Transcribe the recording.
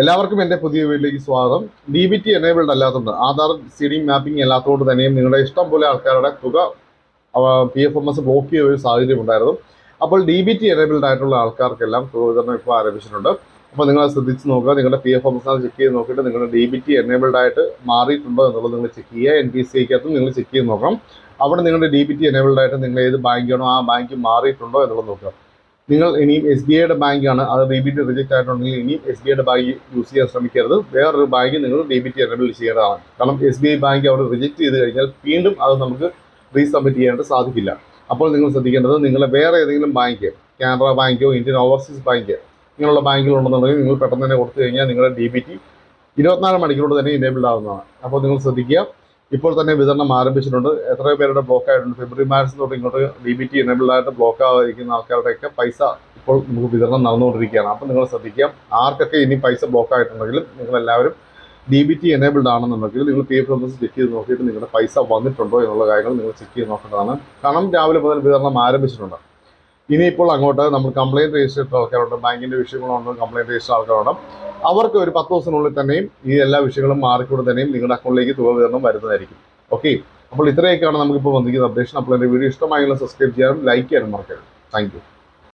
എല്ലാവർക്കും എന്റെ പുതിയ വീട്ടിലേക്ക് സ്വാഗതം. ഡി ബി ടി എനേബിൾഡ് അല്ലാത്തതുകൊണ്ട് ആധാർ സീഡിംഗ് മാപ്പിംഗ് അല്ലാത്തതുകൊണ്ട് തന്നെയും നിങ്ങളുടെ ഇഷ്ടം പോലെ ആൾക്കാരുടെ തുക P F M S block ചെയ്ത ഒരു സാഹചര്യം ഉണ്ടായിരുന്നു. അപ്പോൾ ഡി ബി ടി എനേബിൾഡ് ആയിട്ടുള്ള ആൾക്കാർക്കെല്ലാം തുക വിതരണം ഇപ്പോൾ ആരംഭിച്ചിട്ടുണ്ട്. അപ്പോൾ നിങ്ങൾ ശ്രദ്ധിച്ച് നോക്കുക. നിങ്ങളുടെ P F M S check ചെയ്ത് നോക്കിയിട്ട് നിങ്ങളുടെ ഡി ബി ടി എനേബിൾഡ് ആയിട്ട് മാറിയിട്ടുണ്ടോ എന്നുള്ളത് നിങ്ങൾ ചെക്ക് ചെയ്യുക. എൻ പി സി ഐക്കകത്തും നിങ്ങൾ ചെക്ക് ചെയ്ത് നോക്കാം. അവിടെ നിങ്ങളുടെ ഡി ബി ടി എനേബിൾഡ് ആയിട്ട് നിങ്ങൾ ഏത് ബാങ്കാണോ ആ ബാങ്ക് മാറിയിട്ടുണ്ടോ എന്നുള്ളത് നോക്കുക. നിങ്ങൾ ഇനിയും എസ് ബി ഐയുടെ ബാങ്കാണ്. അത് ഡെബിറ്റ് റിജക്റ്റ് ആയിട്ടുണ്ടെങ്കിൽ ഇനിയും എസ് ബി ഐയുടെ ബാങ്ക് യൂസ് ചെയ്യാൻ ശ്രമിക്കരുത്. വേറൊരു ബാങ്ക് നിങ്ങൾ ഡെബിറ്റ് എനബിൾ ചെയ്യേണ്ടതാണ്. കാരണം എസ് ബി ഐ ബാങ്ക് അവിടെ റിജക്റ്റ് ചെയ്ത് കഴിഞ്ഞാൽ വീണ്ടും അത് നമുക്ക് റീസബ്മിറ്റ് ചെയ്യാനായിട്ട് സാധിക്കില്ല. അപ്പോൾ നിങ്ങൾ ശ്രദ്ധിക്കേണ്ടത് നിങ്ങളെ വേറെ ഏതെങ്കിലും ബാങ്ക് കാനറ ബാങ്കോ ഇന്ത്യൻ ഓവർസീസ് ബാങ്ക് ഇങ്ങനെയുള്ള ബാങ്കുകളുണ്ടെന്നുണ്ടെങ്കിൽ നിങ്ങൾ പെട്ടെന്ന് തന്നെ കൊടുത്തു കഴിഞ്ഞാൽ നിങ്ങളുടെ ഡി ബി ടി ഇരുപത്തിനാല് മണിക്കൂർ തന്നെ ഇനേബിൾഡ് ആവുന്നതാണ്. അപ്പോൾ നിങ്ങൾ ശ്രദ്ധിക്കുക. ഇപ്പോൾ തന്നെ വിതരണം ആരംഭിച്ചിട്ടുണ്ട്. എത്രയോ പേരുടെ ബ്ലോക്ക് ആയിട്ടുണ്ട്. ഫെബ്രുവരി മാർച്ച് തൊട്ട് ഇങ്ങോട്ട് ഡി ബി ടി എനബിൾഡ് ആയിട്ട് ബ്ലോക്ക് ആയിരിക്കുന്ന ആൾക്കാരുടെയൊക്കെ പൈസ ഇപ്പോൾ നമുക്ക് വിതരണം നടന്നുകൊണ്ടിരിക്കുകയാണ്. അപ്പോൾ നിങ്ങൾ ശ്രദ്ധിക്കാം. ആർക്കൊക്കെ ഇനി പൈസ ബ്ലോക്ക് ആയിട്ടുണ്ടെങ്കിലും നിങ്ങളെല്ലാവരും ഡി ബി ടി എനേബിൾഡ് ആണെന്നുണ്ടെങ്കിൽ നിങ്ങൾ പി എഫ് ഓഫീസ് ചെക്ക് ചെയ്ത് നോക്കിയിട്ട് നിങ്ങളുടെ പൈസ വന്നിട്ടുണ്ടോ എന്നുള്ള കാര്യങ്ങൾ നിങ്ങൾ ചെക്ക് ചെയ്ത് നോക്കേണ്ടതാണ്. കാരണം രാവിലെ മുതൽ വിതരണം ആരംഭിച്ചിട്ടുണ്ട്. ഇനിയിപ്പോൾ അങ്ങോട്ട് നമ്മൾ കംപ്ലയിന്റ് രജിസ്റ്റർ ചെയ്ത ആൾക്കാരുണ്ട്. ബാങ്കിന്റെ വിഷയങ്ങളുണ്ട് കംപ്ലയിന്റ് രജിസ്റ്റർ ആൾക്കാരുണ്ട്. അവർക്ക് ഒരു പത്ത് ദിവസത്തിനുള്ളിൽ തന്നെയും ഈ എല്ലാ വിഷയങ്ങളും മാറിക്കൂടെ തന്നെയും നിങ്ങളുടെ അക്കൗണ്ടിലേക്ക് തുക വിതരണം വരുന്നതായിരിക്കും. ഓക്കെ അപ്പോൾ ഇത്രയൊക്കെയാണ് നമുക്കിപ്പോൾ വന്നിരിക്കുന്ന അപ്ഡേഷൻ അപ്പോൾ എന്റെ വീഡിയോ ഇഷ്ടമായെങ്കിൽ സബ്സ്ക്രൈബ് ചെയ്യാനും ലൈക്ക് ചെയ്യാനും മറക്കരുത്. താങ്ക്